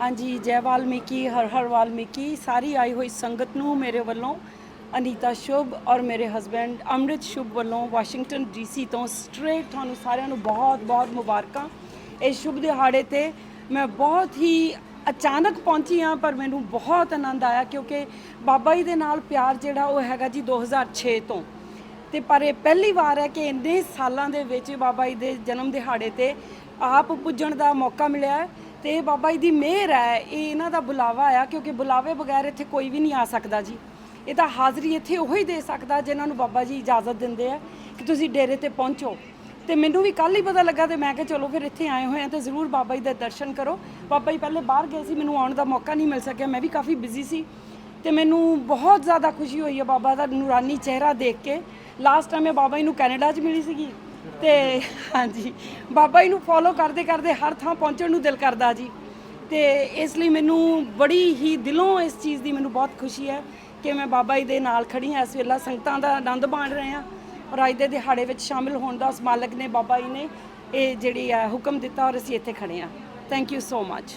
ਹਾਂਜੀ, ਜੈ ਵਾਲਮੀਕੀ, ਹਰ ਹਰ ਵਾਲਮੀਕੀ। ਸਾਰੀ ਆਈ ਹੋਈ ਸੰਗਤ ਨੂੰ ਮੇਰੇ ਵੱਲੋਂ ਅਨੀਤਾ ਸ਼ੁਭ ਔਰ ਮੇਰੇ ਹਸਬੰਡ ਅੰਮ੍ਰਿਤ ਸ਼ੁਭ ਵੱਲੋਂ ਵਾਸ਼ਿੰਗਟਨ ਡੀਸੀ ਤੋਂ ਸਟ੍ਰੇਟ ਤੁਹਾਨੂੰ ਸਾਰਿਆਂ ਨੂੰ ਬਹੁਤ ਬਹੁਤ ਮੁਬਾਰਕਾਂ। ਇਹ ਸ਼ੁਭ ਦਿਹਾੜੇ ਤੇ ਮੈਂ ਬਹੁਤ ਹੀ ਅਚਾਨਕ ਪਹੁੰਚੀ ਹਾਂ, ਪਰ ਮੈਨੂੰ ਬਹੁਤ ਆਨੰਦ ਆਇਆ ਕਿਉਂਕਿ ਬਾਬਾ ਜੀ ਦੇ ਨਾਲ ਪਿਆਰ ਜਿਹੜਾ ਉਹ ਹੈਗਾ ਜੀ 2006 ਤੋਂ। ਤੇ ਪਰ ਇਹ ਪਹਿਲੀ ਵਾਰ ਹੈ ਕਿ ਇੰਨੇ ਸਾਲਾਂ ਦੇ ਵਿੱਚ ਬਾਬਾ ਜੀ ਦੇ ਜਨਮ ਦਿਹਾੜੇ ਤੇ ਆਪ ਪੁੱਜਣ ਦਾ ਮੌਕਾ ਮਿਲਿਆ ਤੇ ਬਾਬਾ ਜੀ ਦੀ ਮਿਹਰ ਹੈ, ਇਹ ਇਹਨਾਂ ਦਾ ਬੁਲਾਵਾ ਆ, ਕਿਉਂਕਿ ਬੁਲਾਵੇ ਬਗੈਰ ਇੱਥੇ ਕੋਈ ਵੀ ਨਹੀਂ ਆ ਸਕਦਾ ਜੀ। ਇਹ ਤਾਂ ਹਾਜ਼ਰੀ ਇੱਥੇ ਉਹੀ ਦੇ ਸਕਦਾ ਜਿਨ੍ਹਾਂ ਨੂੰ ਬਾਬਾ ਜੀ ਇਜਾਜ਼ਤ ਦਿੰਦੇ ਆ ਕਿ ਤੁਸੀਂ ਡੇਰੇ ਤੇ ਪਹੁੰਚੋ। ਤੇ ਮੈਨੂੰ ਵੀ ਕੱਲ ਹੀ ਪਤਾ ਲੱਗਾ ਤੇ ਮੈਂ ਕਿਹਾ ਚਲੋ ਫਿਰ ਇੱਥੇ ਆਏ ਹੋਏ ਆ ਤੇ ਜ਼ਰੂਰ ਬਾਬਾ ਜੀ ਦੇ ਦਰਸ਼ਨ ਕਰੋ। ਬਾਬਾ ਜੀ ਪਹਿਲੇ ਬਾਹਰ ਗਏ ਸੀ, ਮੈਨੂੰ ਆਉਣ ਦਾ ਮੌਕਾ ਨਹੀਂ ਮਿਲ ਸਕਿਆ, ਮੈਂ ਵੀ ਕਾਫੀ ਬਿਜ਼ੀ ਸੀ। ਤੇ ਮੈਨੂੰ ਬਹੁਤ ਜ਼ਿਆਦਾ ਖੁਸ਼ੀ ਹੋਈ ਹੈ ਬਾਬਾ ਦਾ ਨੂਰਾਨੀ ਚਿਹਰਾ ਦੇਖ ਕੇ। ਲਾਸਟ ਟਾਈਮ ਮੈਂ ਬਾਬਾ ਜੀ ਨੂੰ ਕੈਨੇਡਾ 'ਚ ਮਿਲੀ ਸੀਗੀ। ਤੇ ਹਾਂਜੀ, ਬਾਬਾ ਜੀ ਨੂੰ ਫੋਲੋ ਕਰਦੇ ਕਰਦੇ ਹਰ ਥਾਂ ਪਹੁੰਚਣ ਨੂੰ ਦਿਲ ਕਰਦਾ ਜੀ। ਤੇ ਇਸ ਲਈ ਮੈਨੂੰ ਬੜੀ ਹੀ ਦਿਲੋਂ ਇਸ ਚੀਜ਼ ਦੀ ਮੈਨੂੰ ਬਹੁਤ ਖੁਸ਼ੀ ਹੈ ਕਿ ਮੈਂ ਬਾਬਾ ਜੀ ਦੇ ਨਾਲ ਖੜੀ ਹਾਂ, ਇਸ ਵੇਲੇ ਸੰਗਤਾਂ ਦਾ ਆਨੰਦ ਮਾਣ ਰਹੇ ਹਾਂ ਔਰ ਅੱਜ ਦੇ ਦਿਹਾੜੇ ਵਿੱਚ ਸ਼ਾਮਿਲ ਹੋਣ ਦਾ ਉਸ ਮਾਲਕ ਨੇ ਬਾਬਾ ਜੀ ਨੇ ਇਹ ਜਿਹੜੀ ਹੈ ਹੁਕਮ ਦਿੱਤਾ ਔਰ ਅਸੀਂ ਇੱਥੇ ਖੜੇ ਹਾਂ। Thank you so much